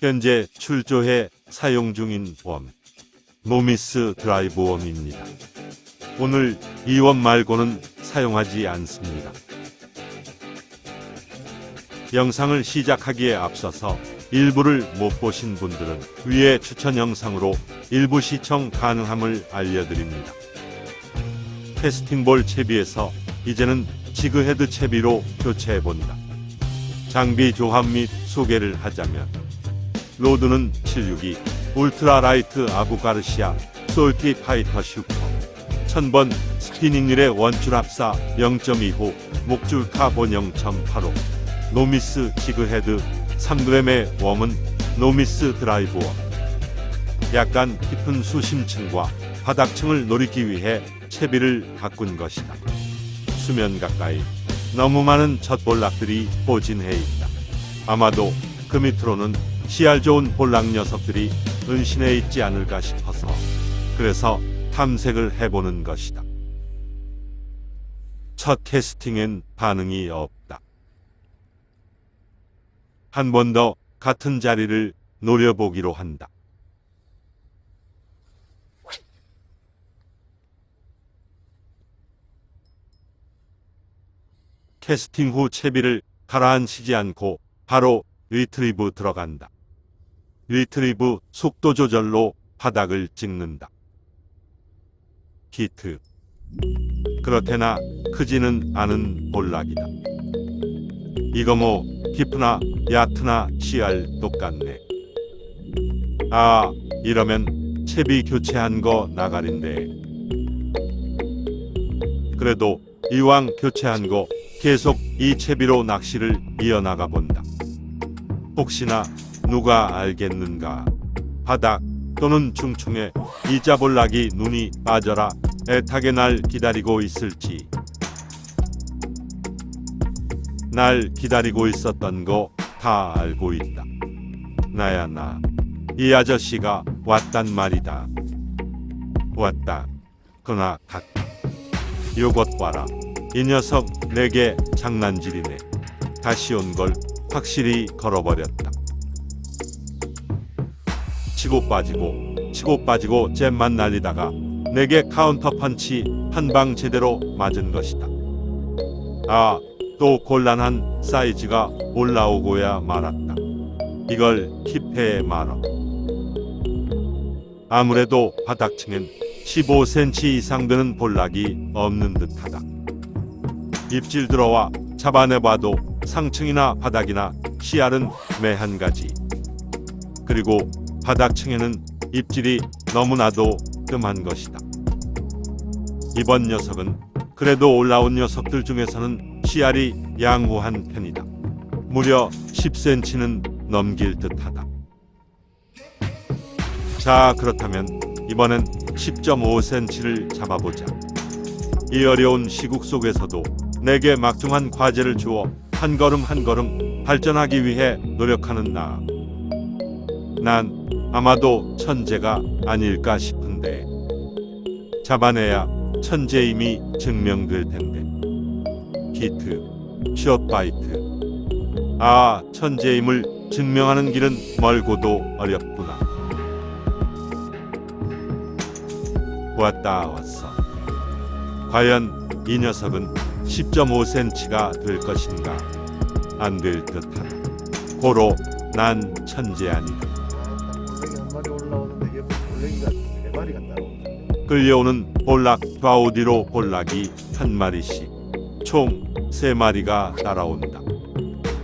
현재 출조해 사용 중인 웜, 노미스 드라이브 웜입니다. 오늘 이웜 말고는 사용하지 않습니다. 영상을 시작하기에 앞서서 일부를 못 보신 분들은 위에 추천 영상으로 일부 시청 가능함을 알려드립니다. 캐스팅볼 채비에서 이제는 지그헤드 채비로 교체해본다. 장비 조합 및 소개를 하자면 로드는 762 울트라 라이트 아부가르시아 솔티 파이터 슈퍼 1000번 스피닝률의 원줄 합사 0.25 목줄 카본 0.85 노미스 지그헤드 3g의 웜은 노미스 드라이브 웜 약간 깊은 수심층과 바닥층을 노리기 위해 채비를 바꾼 것이다. 수면 가까이 너무 많은 젖볼락들이 포진해 있다. 아마도 그 밑으로는 씨알 좋은 볼락 녀석들이 은신해 있지 않을까 싶어서 그래서 탐색을 해보는 것이다. 첫 캐스팅엔 반응이 없다. 한 번 더 같은 자리를 노려보기로 한다. 캐스팅 후 채비를 가라앉히지 않고 바로 리트리브 들어간다. 리트리브 속도 조절로 바닥을 찍는다. 히트. 그렇대나 크지는 않은 볼락이다. 이거 뭐 깊으나 얕으나 씨알 똑같네. 아, 이러면 채비 교체한 거 나가린데. 그래도 이왕 교체한 거 계속 이 채비로 낚시를 이어나가 본다. 혹시나 누가 알겠는가? 바닥 또는 중충에 이자볼락이 눈이 빠져라 애타게 날 기다리고 있을지. 날 기다리고 있었던 거 다 알고 있다. 나야 나. 이 아저씨가 왔단 말이다. 왔다. 그나 갔다. 요것 봐라. 이 녀석 내게 장난질이네. 다시 온 걸 확실히 걸어버렸다. 치고 빠지고 치고 빠지고 잼만 날리다가 내게 카운터 펀치 한 방 제대로 맞은 것이다. 아, 또 곤란한 사이즈가 올라오고야 말았다. 이걸 킵해 말어. 아무래도 바닥층엔 15cm 이상 되는 볼락이 없는 듯하다. 입질 들어와 잡아내봐도 상층이나 바닥이나 씨알은 매한 가지. 그리고 바닥층에는 입질이 너무나도 뜸한 것이다. 이번 녀석은 그래도 올라온 녀석들 중에서는 씨알이 양호한 편이다. 무려 10cm는 넘길 듯하다. 자, 그렇다면 이번엔 10.5cm를 잡아보자. 이 어려운 시국 속에서도 내게 막중한 과제를 주어 한 걸음 한 걸음 발전하기 위해 노력하는 나. 난 아마도 천재가 아닐까 싶은데 잡아내야 천재임이 증명될 텐데. 히트, 숏바이트. 아, 천재임을 증명하는 길은 멀고도 어렵구나. 왔다 왔어. 과연 이 녀석은 10.5cm가 될 것인가? 안 될 듯하다. 고로 난 천재 아니다. 끌려오는 볼락 좌우뒤로 볼락이 한 마리씩 총 세 마리가 따라온다.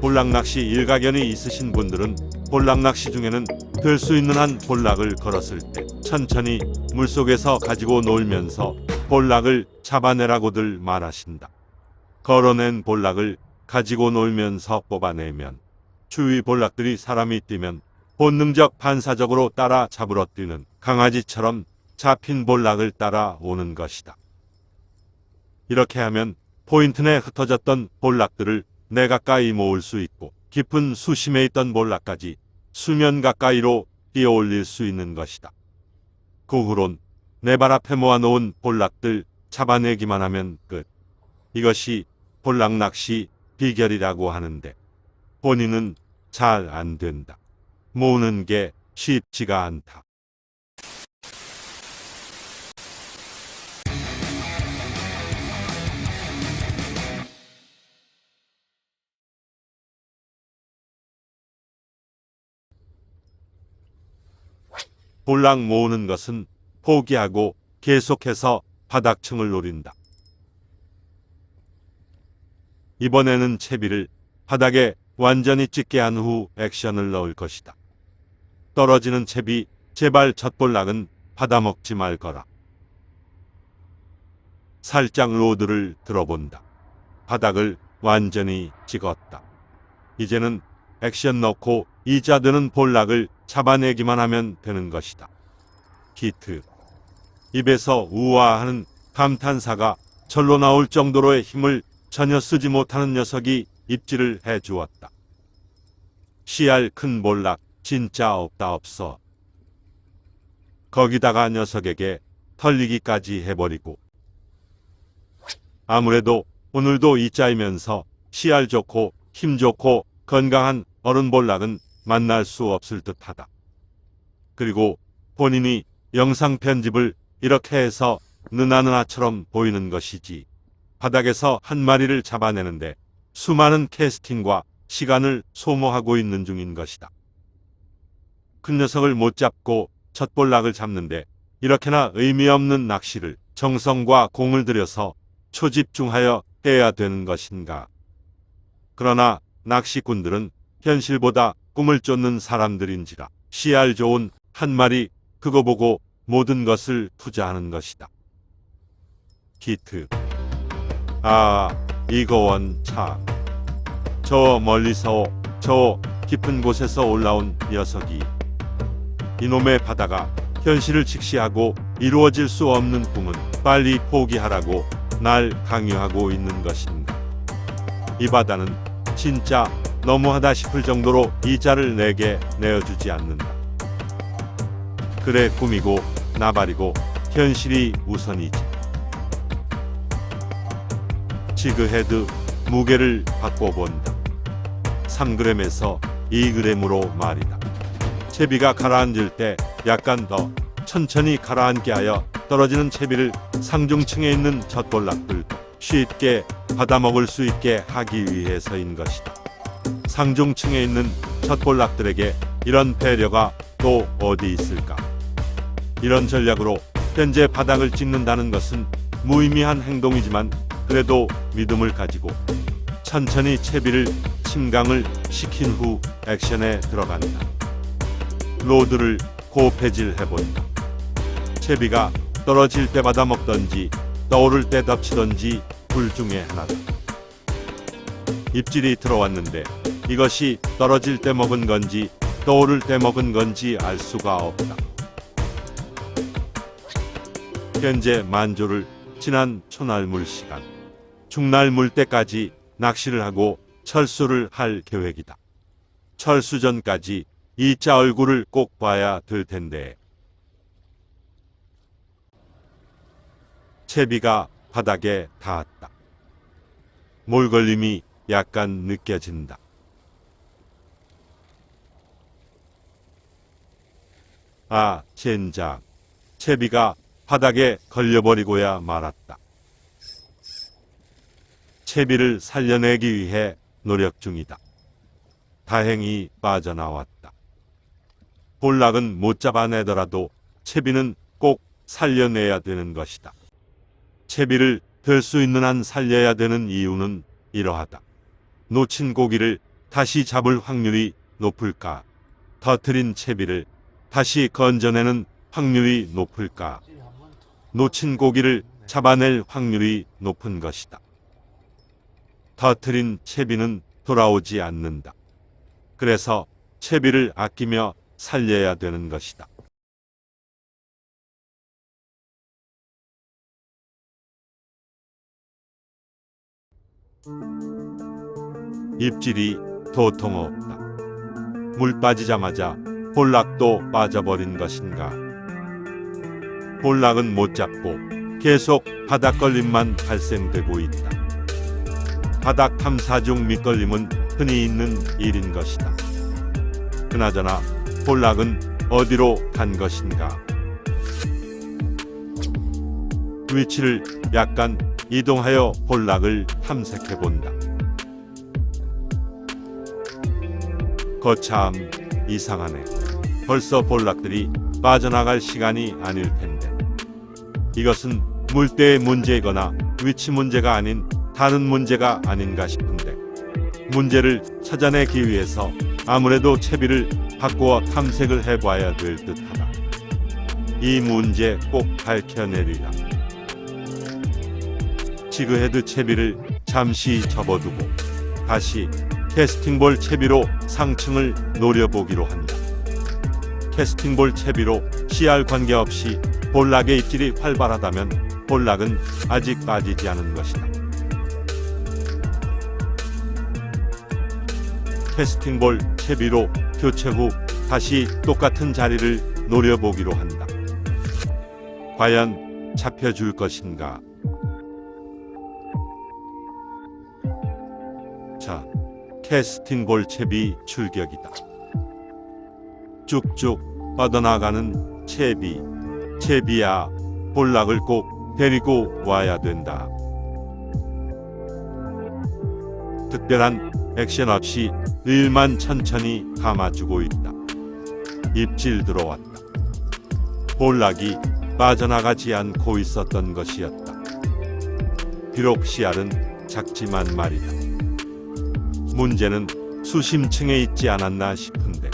볼락 낚시 일가견이 있으신 분들은 볼락 낚시 중에는 들 수 있는 한 볼락을 걸었을 때 천천히 물속에서 가지고 놀면서 볼락을 잡아내라고들 말하신다. 걸어낸 볼락을 가지고 놀면서 뽑아내면 주위 볼락들이 사람이 뛰면 본능적 반사적으로 따라 잡으러 뛰는 강아지처럼 잡힌 볼락을 따라 오는 것이다. 이렇게 하면 포인트 내 흩어졌던 볼락들을 내 가까이 모을 수 있고 깊은 수심에 있던 볼락까지 수면 가까이로 뛰어올릴 수 있는 것이다. 그 후론 내 발 앞에 모아놓은 볼락들 잡아내기만 하면 끝. 이것이 볼락 낚시 비결이라고 하는데 본인은 잘 안 된다. 모으는 게 쉽지가 않다. 볼락 모으는 것은 포기하고 계속해서 바닥층을 노린다. 이번에는 채비를 바닥에 완전히 찍게 한 후 액션을 넣을 것이다. 떨어지는 채비 제발 젖볼락은 받아먹지 말 거라. 살짝 로드를 들어본다. 바닥을 완전히 찍었다. 이제는 액션 넣고 이자 드는 볼락을 잡아내기만 하면 되는 것이다. 히트. 입에서 우아하는 감탄사가 절로 나올 정도로의 힘을 전혀 쓰지 못하는 녀석이 입질을 해 주었다. 씨알 큰 볼락 진짜 없다 없어. 거기다가 녀석에게 털리기까지 해버리고. 아무래도 오늘도 이자이면서 씨알 좋고 힘 좋고 건강한 어른 볼락은 만날 수 없을 듯하다. 그리고 본인이 영상 편집을 이렇게 해서 느나느나처럼 보이는 것이지. 바닥에서 한 마리를 잡아내는데 수많은 캐스팅과 시간을 소모하고 있는 중인 것이다. 큰 녀석을 못 잡고 젖볼락을 잡는데 이렇게나 의미 없는 낚시를 정성과 공을 들여서 초집중하여 해야 되는 것인가. 그러나 낚시꾼들은 현실보다 꿈을 쫓는 사람들인지라 씨알 좋은 한 마리 그거 보고 모든 것을 투자하는 것이다. 히트. 아, 이거 원 차. 저 멀리서 저 깊은 곳에서 올라온 녀석이 이놈의 바다가 현실을 직시하고 이루어질 수 없는 꿈은 빨리 포기하라고 날 강요하고 있는 것인가. 이 바다는 진짜 너무하다 싶을 정도로 이자를 내게 내어주지 않는다. 그래 꿈이고 나발이고 현실이 우선이지. 지그헤드 무게를 바꿔본다. 3g에서 2g으로 말이다. 채비가 가라앉을 때 약간 더 천천히 가라앉게 하여 떨어지는 채비를 상중층에 있는 젖볼락들도 쉽게 받아먹을 수 있게 하기 위해서인 것이다. 상중층에 있는 젖볼락들에게 이런 배려가 또 어디 있을까? 이런 전략으로 현재 바닥을 찍는다는 것은 무의미한 행동이지만 그래도 믿음을 가지고 천천히 채비를 침강을 시킨 후 액션에 들어간다. 로드를 고폐질 해본다. 채비가 떨어질 때마다 먹던지 떠오를 때 덮치던지 둘 중에 하나다. 입질이 들어왔는데 이것이 떨어질 때 먹은 건지 떠오를 때 먹은 건지 알 수가 없다. 현재 만조를 지난 초날물 시간. 중날물 때까지 낚시를 하고 철수를 할 계획이다. 철수 전까지 이자 얼굴을 꼭 봐야 될 텐데. 채비가 바닥에 닿았다. 몰걸림이 약간 느껴진다. 아, 젠장. 채비가 바닥에 걸려버리고야 말았다. 채비를 살려내기 위해 노력 중이다. 다행히 빠져나왔다. 볼락은 못 잡아내더라도 채비는 꼭 살려내야 되는 것이다. 채비를 들수 있는 한 살려야 되는 이유는 이러하다. 놓친 고기를 다시 잡을 확률이 높을까? 터트린 채비를 다시 건져내는 확률이 높을까? 놓친 고기를 잡아낼 확률이 높은 것이다. 터트린 채비는 돌아오지 않는다. 그래서 채비를 아끼며 살려야 되는 것이다. 입질이 도통 없다. 물 빠지자마자 볼락도 빠져버린 것인가. 볼락은 못 잡고 계속 바닥 걸림만 발생되고 있다. 바닥 탐사 중 밑걸림은 흔히 있는 일인 것이다. 그나저나 볼락은 어디로 간 것인가? 위치를 약간 이동하여 볼락을 탐색해 본다. 거참 이상하네. 벌써 볼락들이 빠져나갈 시간이 아닐 텐데. 이것은 물때의 문제이거나 위치 문제가 아닌 다른 문제가 아닌가 싶은데. 문제를 찾아내기 위해서 아무래도 채비를 바꾸어 탐색을 해봐야 될 듯하다. 이 문제 꼭 밝혀내리라. 지그헤드 채비를 잠시 접어두고 다시 캐스팅볼 채비로 상층을 노려보기로 한다. 캐스팅볼 채비로 CR 관계없이 볼락의 입질이 활발하다면 볼락은 아직 빠지지 않은 것이다. 캐스팅볼 채비로 교체 후 다시 똑같은 자리를 노려보기로 한다. 과연 잡혀줄 것인가? 캐스팅 볼 채비 출격이다. 쭉쭉 뻗어나가는 채비. 채비야, 볼락을 꼭 데리고 와야 된다. 특별한 액션 없이 일만 천천히 감아주고 있다. 입질 들어왔다. 볼락이 빠져나가지 않고 있었던 것이었다. 비록 씨알은 작지만 말이다. 문제는 수심층에 있지 않았나 싶은데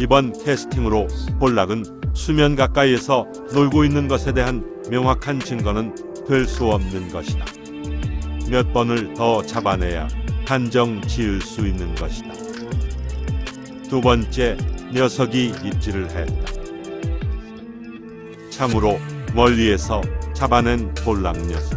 이번 캐스팅으로 볼락은 수면 가까이에서 놀고 있는 것에 대한 명확한 증거는 될 수 없는 것이다. 몇 번을 더 잡아내야 한정 지을 수 있는 것이다. 두 번째 녀석이 입질을 했다. 참으로 멀리에서 잡아낸 볼락 녀석.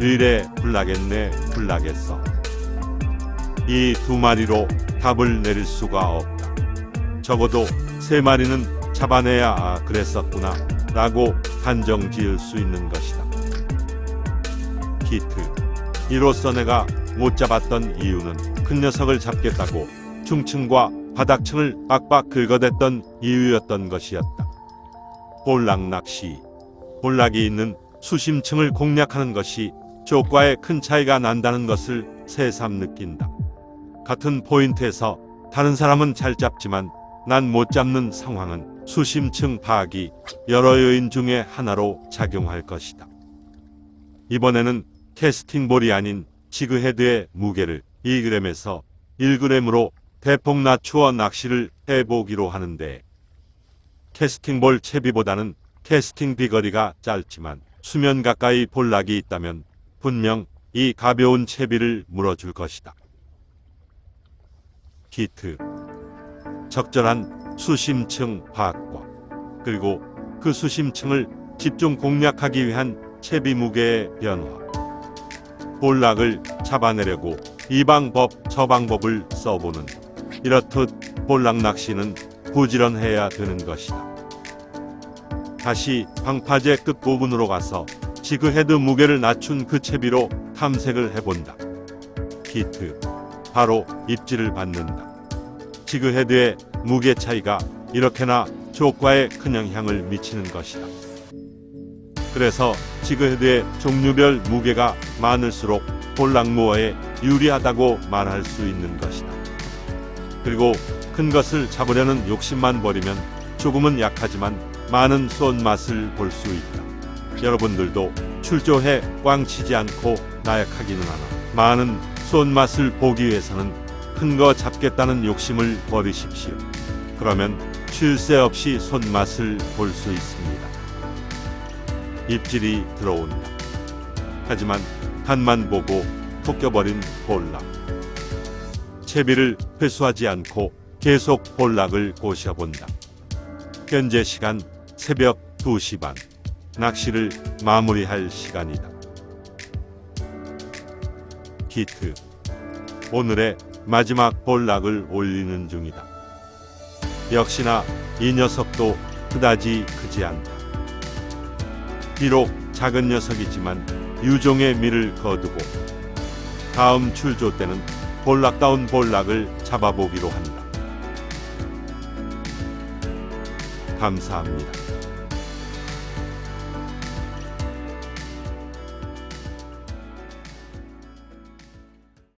이래 불나겠네 불나겠어. 이 두 마리로 답을 내릴 수가 없다. 적어도 세 마리는 잡아내야 아, 그랬었구나 라고 한정 지을 수 있는 것이다. 히트. 이로써 내가 못 잡았던 이유는 큰 녀석을 잡겠다고 중층과 바닥층을 빡빡 긁어댔던 이유였던 것이었다. 볼락 낚시. 볼락이 있는 수심층을 공략하는 것이 조과에 큰 차이가 난다는 것을 새삼 느낀다. 같은 포인트에서 다른 사람은 잘 잡지만 난 못 잡는 상황은 수심층 파악이 여러 요인 중에 하나로 작용할 것이다. 이번에는 캐스팅볼이 아닌 지그헤드의 무게를 2g에서 1g으로 대폭 낮추어 낚시를 해보기로 하는데 캐스팅볼 채비보다는 캐스팅 비거리가 짧지만 수면 가까이 볼락이 있다면 분명 이 가벼운 채비를 물어줄 것이다. 히트 적절한 수심층 파악과 그리고 그 수심층을 집중 공략하기 위한 채비 무게의 변화 볼락을 잡아내려고 이 방법 저 방법을 써보는 이렇듯 볼락 낚시는 부지런해야 되는 것이다. 다시 방파제 끝 부분으로 가서 지그헤드 무게를 낮춘 그 채비로 탐색을 해본다. 히트. 바로 입질을 받는다. 지그헤드의 무게 차이가 이렇게나 조과에 큰 영향을 미치는 것이다. 그래서 지그헤드의 종류별 무게가 많을수록 볼락무어에 유리하다고 말할 수 있는 것이다. 그리고 큰 것을 잡으려는 욕심만 버리면 조금은 약하지만 많은 손맛을 볼 수 있다. 여러분들도 출조해 꽝 치지 않고 나약하기는 하나 많은 손맛을 보기 위해서는 큰 거 잡겠다는 욕심을 버리십시오. 그러면 쉴 새 없이 손맛을 볼 수 있습니다. 입질이 들어온다. 하지만 간만 보고 톡겨버린 볼락. 채비를 회수하지 않고 계속 볼락을 꼬셔본다. 현재 시간 새벽 2시 반. 낚시를 마무리할 시간이다. 히트. 오늘의 마지막 볼락을 올리는 중이다. 역시나 이 녀석도 그다지 크지 않다. 비록 작은 녀석이지만 유종의 미를 거두고 다음 출조 때는 볼락다운 볼락을 잡아보기로 한다. 감사합니다.